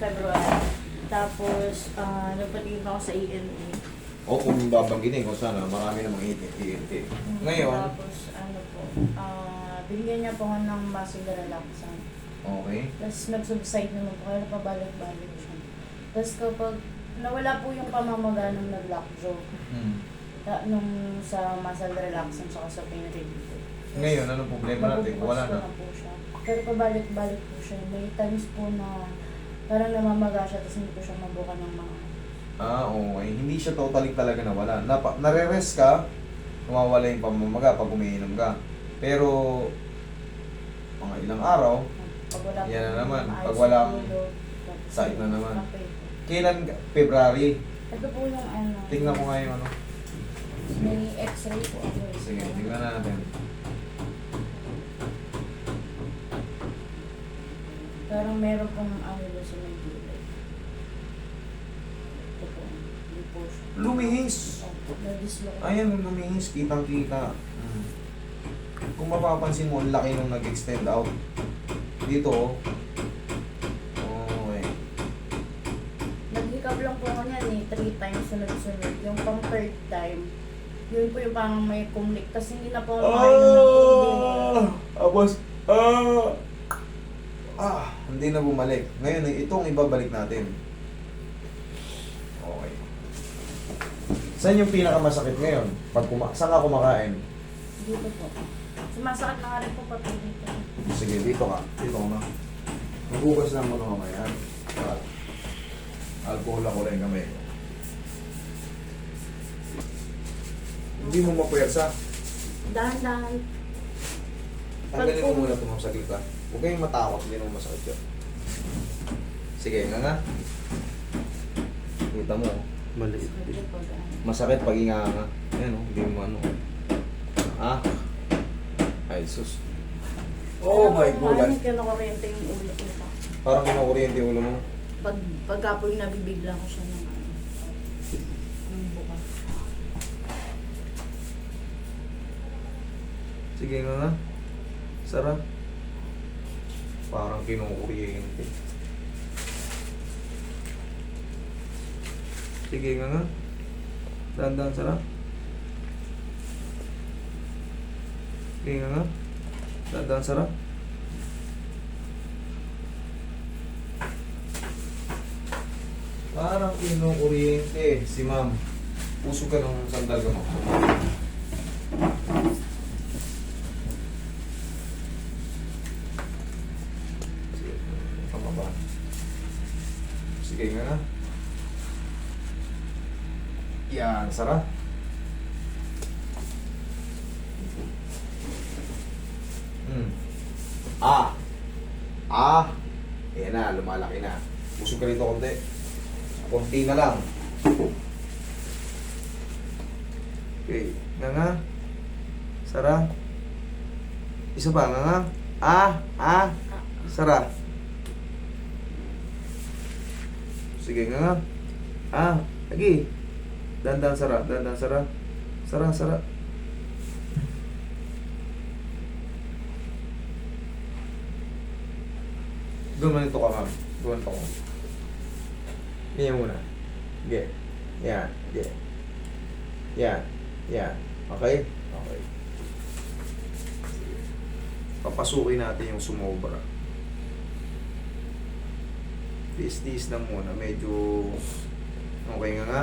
February. Tapos, ah, nagpatingin ako sa ENT. O kung babanggitin ko sana, marami namang ENT. Ngayon, Tapos, ano po, ah, binigyan niya po ako ng muscle relaxant. okay. Tapos nag-subside naman po, kaya pabalik-balik siya. Tapos kapag nawala po yung pamamaga nung nag-lockjaw, Hmm. ta- nung sa muscle relaxant saka sa pain reliever. Ngayon, ano problema natin? Wala ko na. po siya. Pero pabalik-balik po siya. May times po na parang namamaga siya tapos hindi ko siya mabuka ng mga Ah, okay. Hindi siya totally talaga nawala. Napa, nare-rest ka, nawawala yung pamamaga pag umiinom ka. Pero, mga ilang araw, pag wala Yan na naman. Pag tapos sakit na naman. kailan, February, Ito po yung ano. tingnan ko nga yung ano. May x-ray po eh. Sige, tingnan natin. Parang meron pong ano doon sa may gilid. Ito po. Hindi po siya. Lumihis! Opo, na-dislocate. Ayan, lumihis. Kitang-kita. Mm. Kung mapapansin mo, ang laki nung nag-extend out. Dito, oh. Okay. Nag-hiccup lang po ako niyan eh, three times sunod-sunod. Yung pang third time, yun po yung parang may kumlik. Tapos hindi na po ako makainom ng tubig. Tapos, ah! Hindi na bumalik. Ngayon, itong ibabalik natin. Okay. Saan yung pinakamasakit ngayon? Pag kuma saan ka kumakain? Dito po. Sumasakit na nga rin po pati dito. Sige, dito ka. Dito ka na. Maghugas lang mo na mamaya. Ah, Alcohol ako rin kami. Hindi mo mapwersa. Dahan-dahan. Tanggalin mo Pag- muna ito ma'am saglit ka. Huwag kayong matakot, hindi naman masakit yun. Sige, nga nga. Kita mo, oh. Maliit. Masakit pag nga nga. Ayan o, hindi mo ano. Ah. Ay, sus. Oh my Parang God. Ano kinukuryente yung ulo ko. Parang kinukuryente yung ulo mo. Pag, pagka po yung nabibigla ko siya ng ano. Sige nga nga. Sarap. Parang kinukuryente. Sige nga nga. Dahan-dahan sarap. Sige nga nga. Dahan-dahan sarap. Parang kinukuryente si ma'am. Puso ka ng sandal ka mo. Sige, pababa. Sige nga nga. Yan, sarap. Hmm. Ah. Ah. Ayan na, lumalaki na. Pusog ka rito konti. Konti na lang. Okay. Nga nga. Sara. Isa pa, nga nga. Ah, ah. Sara. Sige nga nga. Ah, lagi. Dandan sara, dandan sara. Sara, sara. Gumanito ka, ma'am. Gumanito ko. Ganyan muna. Ge. Yan. Ge. Yan. Yan. Okay? Okay. Papasukin natin yung sumobra. Tiis-tiis lang muna. Medyo... Okay nga nga.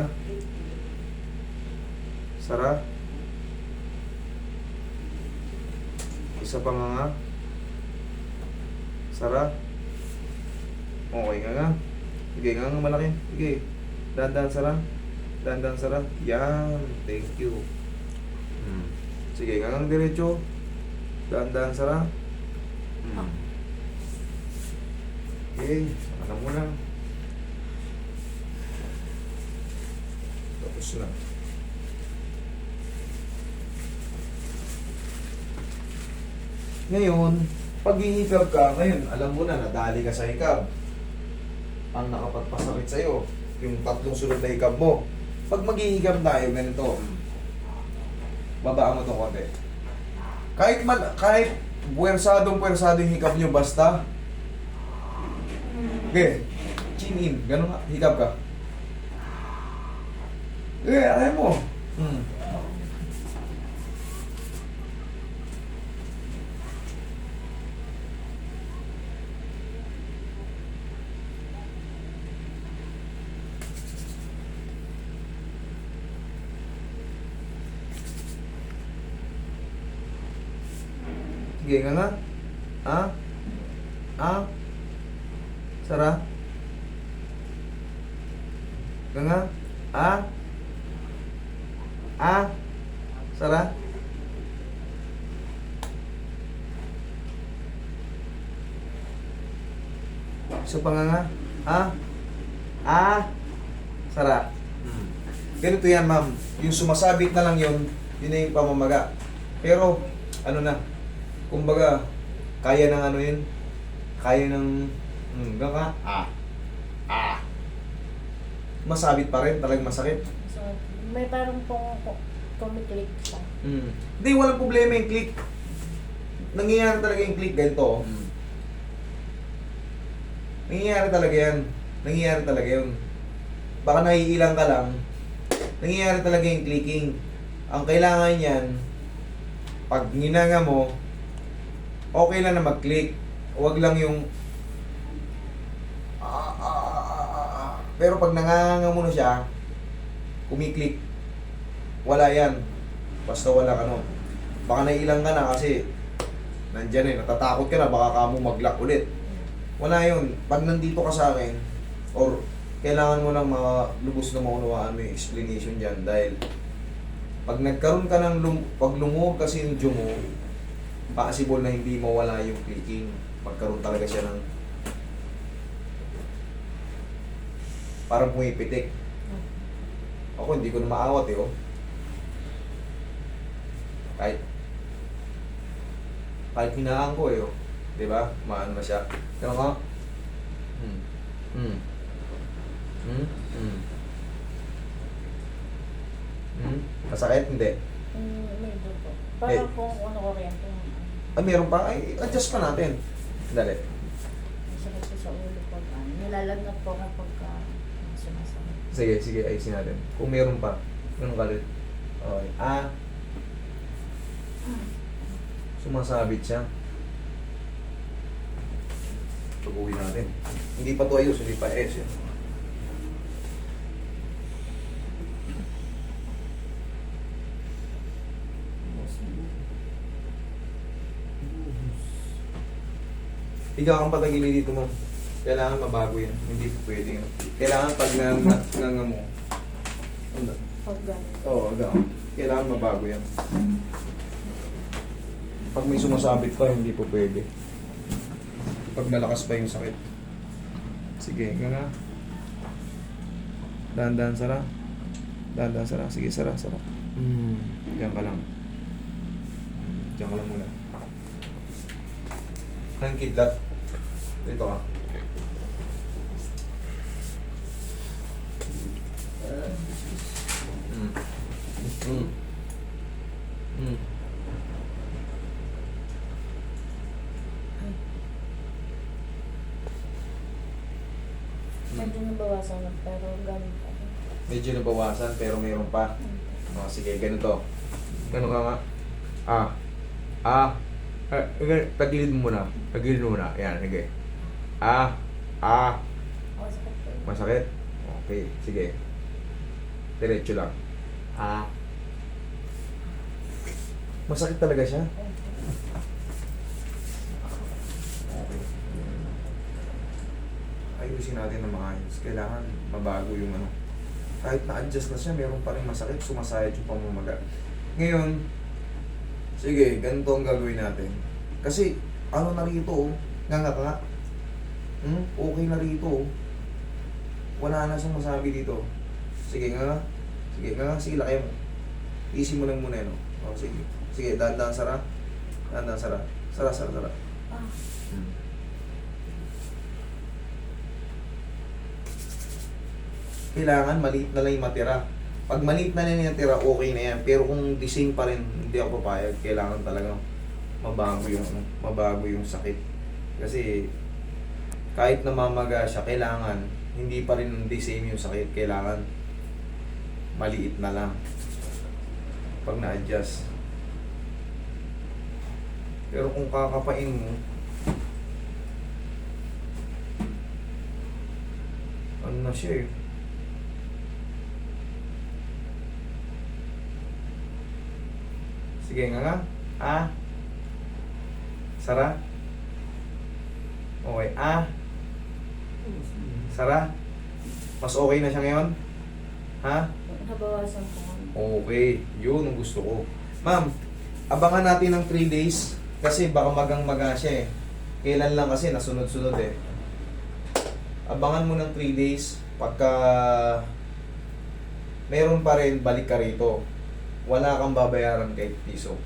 Sara. Isa pa nga nga. Sara. Okay nga nga. Sige nga nga malaki. Sige. Dandan Sara. Dandan Sara. Yan. Thank you. Hmm. Sige nga nga diretso. Dandan Sara. Hmm. Okay. Alam mo lang. Tapos na. Ngayon, pag hihikab ka, ngayon, alam mo na, nadali ka sa hikab. Ang nakapagpasakit sa'yo, yung tatlong sunod na hikab mo. Pag maghihikab tayo, ganito, babaan mo itong konti. Kahit, man, kahit puwersadong puwersado yung hikab nyo, basta, okay, chin in. Ganun nga. Hikap ka. Eh, aray mo. Hmm. Sige nga nga. Ha? Ha? Sara? Nga nga? Ha? Ha? Sara? So pa nga nga? Ha? Ha? Sara? Ganito yan, ma'am. Yung sumasabit na lang yun, yun na yung pamamaga. Pero, ano na, kumbaga, kaya ng ano yun, kaya ng, hmm, ka, ah, ah. Masabit pa rin, talagang masakit. So, may parang pong kumiklik siya. Hmm. Hindi, walang problema yung click. Nangyayari talaga yung click, ganito. oh. Nangyayari talaga yan. Nangyayari talaga yun. Baka naiilang ka lang. Nangyayari talaga yung clicking. Ang kailangan yan, pag ninanga mo, okay lang na mag-click. Huwag lang yung ah, ah, ah, ah, ah. Pero pag nanganganga mo na siya, kumiklik. Wala yan. Basta wala ka no. Baka nailang ka na kasi nandyan eh, natatakot ka na, baka ka mo mag-lock ulit. Wala yun. Pag nandito ka sa akin, or kailangan mo lang mga lubos na maunawaan mo yung explanation dyan dahil pag nagkaroon ka ng lum pag lumuhog kasi yung jaw mo, possible na hindi mawala yung clicking. Magkaroon talaga siya ng parang pumipitik. Ako hindi ko na maawat eh oh. Kahit kahit hinaan ko eh oh. 'Di ba? Maano na siya. Pero nga. Hmm. Hmm. Hmm. Hmm. Hmm. Masakit? Hindi. Mm, medyo po. Eh. Parang kung ano kuryente. Ah, meron pa? Ay, adjust pa natin. Dali. Masakit po sa ulo pag ano. Nilalagnat po ako pagka sumasakit. Sige, sige, ayusin natin. Kung meron pa, ganun kalit. Okay. Ah. Sumasabit siya. Pag-uwi natin. Hindi pa to ayos, hindi pa ayos yan. Ikaw ang patagili dito mo. Kailangan mabago yan. Hindi po pwede yan. Kailangan pag nangang nang mo. Ano? Pag. Oo, oh, Kailangan mabago yan. Pag may sumasabit pa, hindi po pwede. Pag malakas pa yung sakit. Sige, nga nga. Dahan-dahan sara. Dahan-dahan sara. Sige, sara, sara. Hmm. Diyan ka lang. Diyan ka lang muna. Ang kidlat. Dito ka. Mm. Mm. Mm. Medyo nabawasan na pero ganun pa. Medyo nabawasan pero mayroon pa. Oh, sige, ganito. Ganun ka nga. Ah. Ah. Eh, eh, tagilid mo muna. Tagilid mo muna. Yan, sige. Ah. Ah. Masakit? Okay, sige. Diretso lang. Ah. Masakit talaga siya? Okay. Ayusin natin ng maayos. Kailangan mabago yung ano. Kahit na-adjust na siya, meron pa rin masakit, sumasayad yung pamamaga. Ngayon, sige, ganito ang gagawin natin. Kasi, ano na rito, oh, nga nga ka nga. Hmm? Okay na rito. Wala na siyang masabi dito. Sige nga, sige nga, sige lakay mo. Easy mo lang muna yun, oh. oh sige. Sige, dahan-dahan sara. Dahan-dahan sara. Sara, sara, sara. Ah, Hmm. Kailangan maliit na lang yung matira. Pag maliit na lang yung natira, okay na yan. Pero kung the same pa rin, hindi ako papayag. Kailangan talaga mabago yung mabago yung sakit. Kasi kahit namamaga siya, kailangan hindi pa rin the same yung sakit. Kailangan maliit na lang pag na-adjust. Pero kung kakapain mo, ano na siya eh. Sige nga nga. Ah. Sara. Okay. Ah. Sara. Mas okay na siya ngayon? Ha? Nabawasan po. Okay. Yun ang gusto ko. Ma'am, abangan natin ng 3 days kasi baka magang maga siya eh. Kailan lang kasi nasunod-sunod eh. Abangan mo ng 3 days pagka meron pa rin balik ka rito. Wala kang babayaran kahit piso.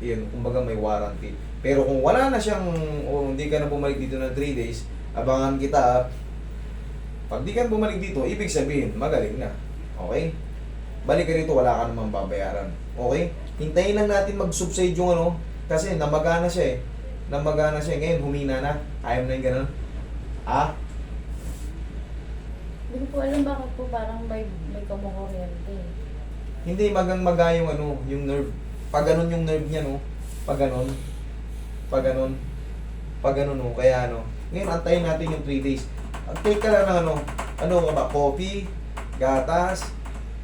Yun, kumbaga may warranty. Pero kung wala na siyang, o hindi ka na bumalik dito ng 3 days, abangan kita ah. Pag di ka bumalik dito, ibig sabihin, magaling na. Okay? Balik ka rito, wala ka namang babayaran. Okay? Hintayin lang natin mag-subside yung ano, kasi namagana siya eh. Namagana siya. Ngayon, humina na. Ayaw na yung ganun. Ah? Hindi ko po alam bakit po parang may, may kumukuryente. Hindi magang maga yung ano, yung nerve. Pag ganun yung nerve niya, no? Pag ganun. Pag ganun. Pag ganun, no? Kaya ano. Ngayon, antayin natin yung 3 days. Ang take ka lang ng ano, ano ka ba? Coffee, gatas,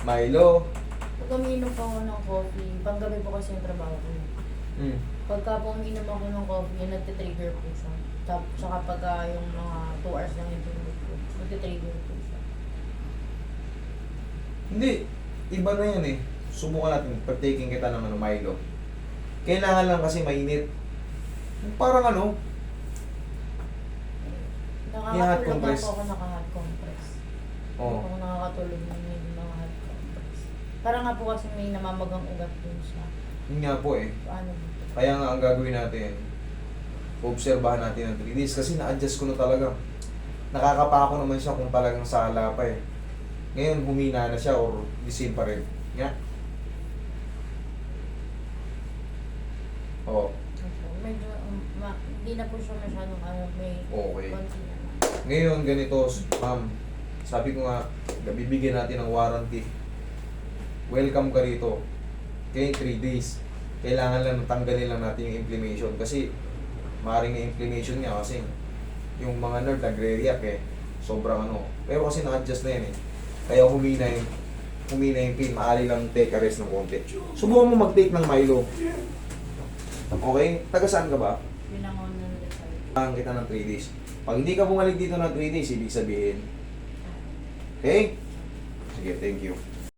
Milo. Pag umiinom po ako ng coffee, panggabi po kasi yung trabaho ko. Mm. Pagka po umiinom ako ng coffee, yun nagtitrigger po siya. Tap, tsaka pagka yung mga 2 hours lang yung tulog ko, nagtitrigger po siya. Hindi. Iba na yan eh. Subukan natin. Pag-taking kita ng ano, Milo. Kailangan lang kasi mainit. Parang ano, Nakakatulog lang compress. po ako naka-hot compress. oh, Ako nakakatulog na may mga hot compress. Parang nga po kasi may namamagang ugat dun sa yun nga po eh. paano dito. Kaya nga ang gagawin natin, obserbahan natin ng 3 days kasi na-adjust ko na talaga. Nakakapako naman siya kung talagang sala pa eh. Ngayon humina na siya or the same pa rin. Nga. Oo. Opo, Medyo, um, ma- hindi na po siya masyadong ano, may Okay. konti. Ngayon ganito, ma'am. Sabi ko nga, bibigyan natin ng warranty. Welcome ka rito. Okay, 3 days. Kailangan lang tanggalin lang natin yung inflammation kasi maaaring na inflammation niya kasi yung mga nerve nagre-react eh. Sobrang ano. Pero kasi na-adjust na yan eh. Kaya humina yung humina yung pain. Maali lang take a rest ng konti. Subukan mo mag-take ng Milo. Okay? Taga saan ka ba? Pinangon ng Rizal. Kailangan kita ng 3 days. Pag hindi ka bumalik dito ng 3 days, ibig sabihin. Okay? Sige, thank you.